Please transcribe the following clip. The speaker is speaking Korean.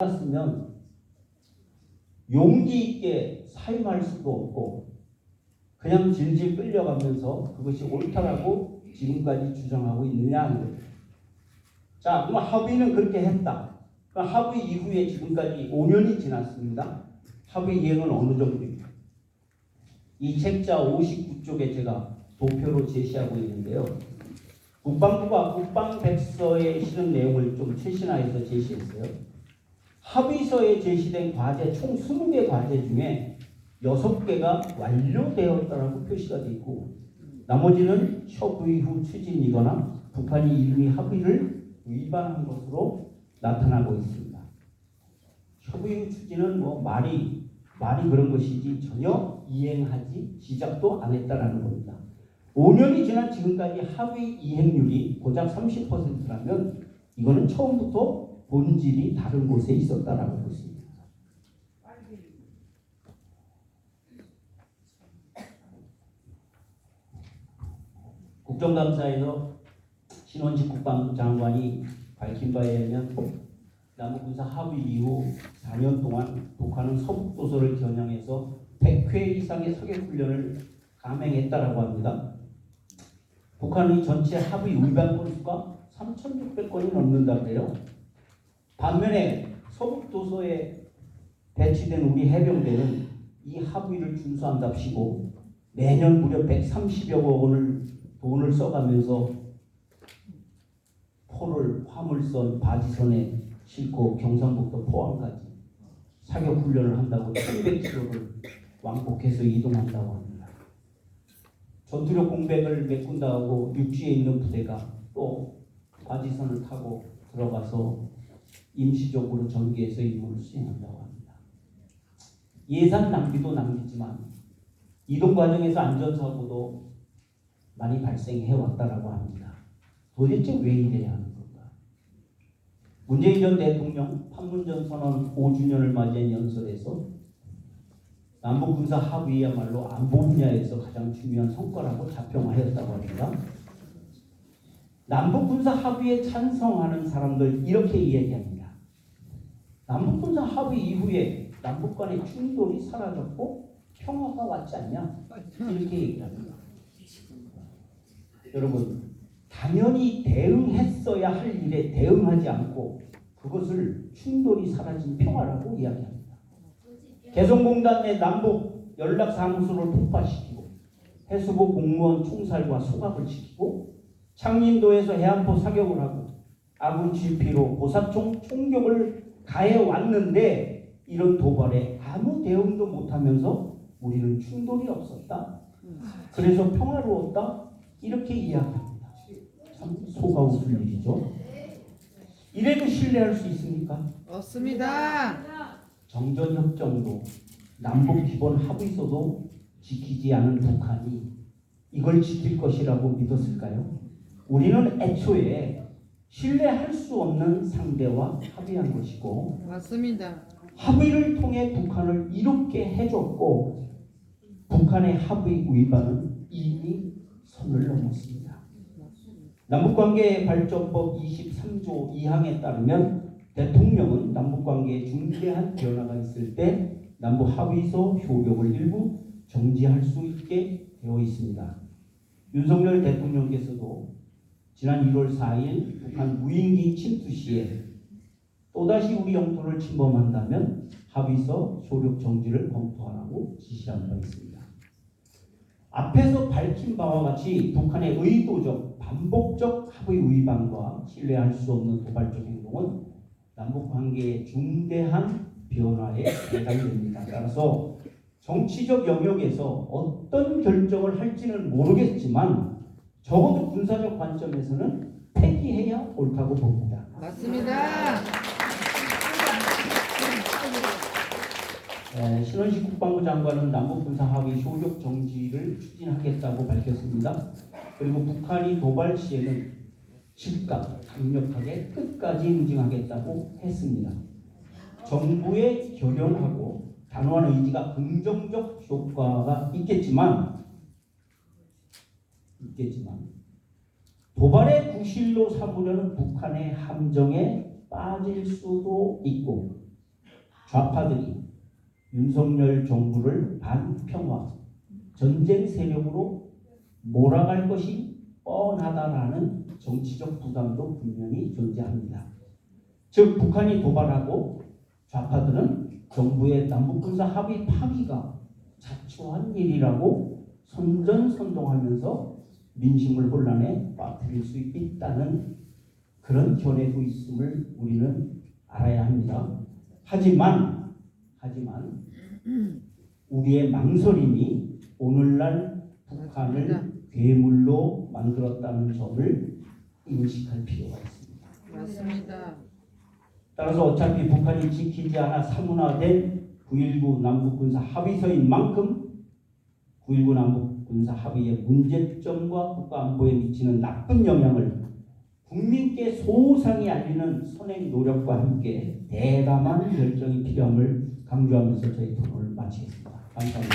않았으면 용기 있게 사임할 수도 없고 그냥 질질 끌려가면서 그것이 옳다라고 지금까지 주장하고 있느냐 하는 거예요. 자, 그럼 합의는 그렇게 했다. 그럼 합의 이후에 지금까지 5년이 지났습니다. 합의 이행은 어느 정도입니까? 이 책자 59쪽에 제가 도표로 제시하고 있는데요. 국방부가 국방백서에 실은 내용을 좀 최신화해서 제시했어요. 합의서에 제시된 과제 총 20개 과제 중에 6개가 완료되었다라고 표시가 되어 있고 나머지는 협의 후 추진이거나 북한이 이미 합의를 위반한 것으로 나타나고 있습니다. 협의 후 추진은 뭐 말이 말이 그런 것이지 전혀 이행하지 시작도 안 했다라는 겁니다. 5년이 지난 지금까지 합의 이행률이 고작 30%라면 이거는 처음부터 본질이 다른 곳에 수 있습니다. 국정감사에서 신원식 국방부 장관이 밝힌 바에 의하면 남북군사 합의 이후 4년 동안 북한은 서북도서를 겨냥해서 100회 이상의 사격훈련을 감행했다라고 합니다. 북한의 전체 합의 위반 건수가 3,600건이 넘는다 그래요. 반면에 서북도서에 배치된 우리 해병대는 이 합의를 준수한답시고 매년 무려 130여 원을 돈을 써가면서 포를 화물선 바지선에 싣고 경상북도 포항까지 사격 훈련을 한다고 300km를 왕복해서 이동한다고 합니다. 전투력 공백을 메꾼다고 육지에 있는 부대가 또 바지선을 타고 들어가서 임시적으로 전개해서 임무를 수행한다고 합니다. 예산 낭비도 낭비지만 이동 과정에서 안전사고도 많이 발생해 왔다라고 합니다. 도대체 왜 이래야 하는 건가? 문재인 전 대통령 판문점 선언 5주년을 맞이한 연설에서 남북 군사 합의야말로 안보 분야에서 가장 중요한 성과라고 자평하였다고 합니다. 남북 군사 합의에 찬성하는 사람들 이렇게 이야기합니다. 남북 군사 합의 이후에 남북 간의 충돌이 사라졌고 평화가 왔지 않냐? 이렇게 얘기합니다. 여러분 당연히 대응했어야 할 일에 대응하지 않고 그것을 충돌이 사라진 평화라고 이야기합니다. 개성공단 내 남북 연락사무소를 폭파시키고 해수부 공무원 총살과 소각을 시키고 창린도에서 해안포 사격을 하고 아군 GP로 고사총 총격을 가해 왔는데 이런 도발에 아무 대응도 못하면서 우리는 충돌이 없었다. 그래서 평화로웠다. 이렇게 이야기합니다. 참 속아 웃을 일이죠. 이래도 신뢰할 수 있습니까? 없습니다. 정전협정도 남북 기본 합의서도 지키지 않은 북한이 이걸 지킬 것이라고 믿었을까요? 우리는 애초에 신뢰할 수 없는 상대와 합의한 것이고 맞습니다. 합의를 통해 북한을 이롭게 해줬고 북한의 합의 위반은 이미 선을 넘었습니다. 남북관계 발전법 23조 2항에 따르면 대통령은 남북관계에 중대한 변화가 있을 때 남북 합의서 효력을 일부 정지할 수 있게 되어 있습니다. 윤석열 대통령께서도 지난 1월 4일 북한 무인기 침투 시에 또다시 우리 영토를 침범한다면 합의서 효력 정지를 검토하라고 지시한 바 있습니다. 앞에서 밝힌 바와 같이 북한의 의도적 반복적 합의 위반과 신뢰할 수 없는 도발적 행동은 남북 관계의 중대한 변화에 해당됩니다. 따라서 정치적 영역에서 어떤 결정을 할지는 모르겠지만 적어도 군사적 관점에서는 폐기해야 옳다고 봅니다. 맞습니다. 에, 신원식 국방부 장관은 남북 군사 합의 효력 정지를 추진하겠다고 밝혔습니다. 그리고 북한이 도발 시에는 즉각 강력하게 끝까지 응징하겠다고 했습니다. 정부의 결연하고 단호한 의지가 긍정적 효과가 있겠지만 있겠지만 도발의 구실로 삼으려는 북한의 함정에 빠질 수도 있고 좌파들이 윤석열 정부를 반평화 전쟁 세력으로 몰아갈 것이 뻔하다라는 정치적 부담도 분명히 존재합니다. 즉 북한이 도발하고 좌파들은 정부의 남북군사 합의 파기가 자초한 일이라고 선전선동하면서 민심을 혼란에 빠뜨릴 수 있다는 그런 견해도 있음을 우리는 알아야 합니다. 하지만 하지만 우리의 망설임이 오늘날 북한을 괴물로 만들었다는 점을 인식할 필요가 있습니다. 맞습니다. 따라서 어차피 북한이 지키지 않아 사문화된 9.19 남북군사 합의서인 만큼 9.19 남북 군사 합의의 문제점과 국가 안보에 미치는 나쁜 영향을 국민께 소상히 알리는 선행 노력과 함께 대담한 결정이 필요함을 강조하면서 저희 토론을 마치겠습니다. 감사합니다.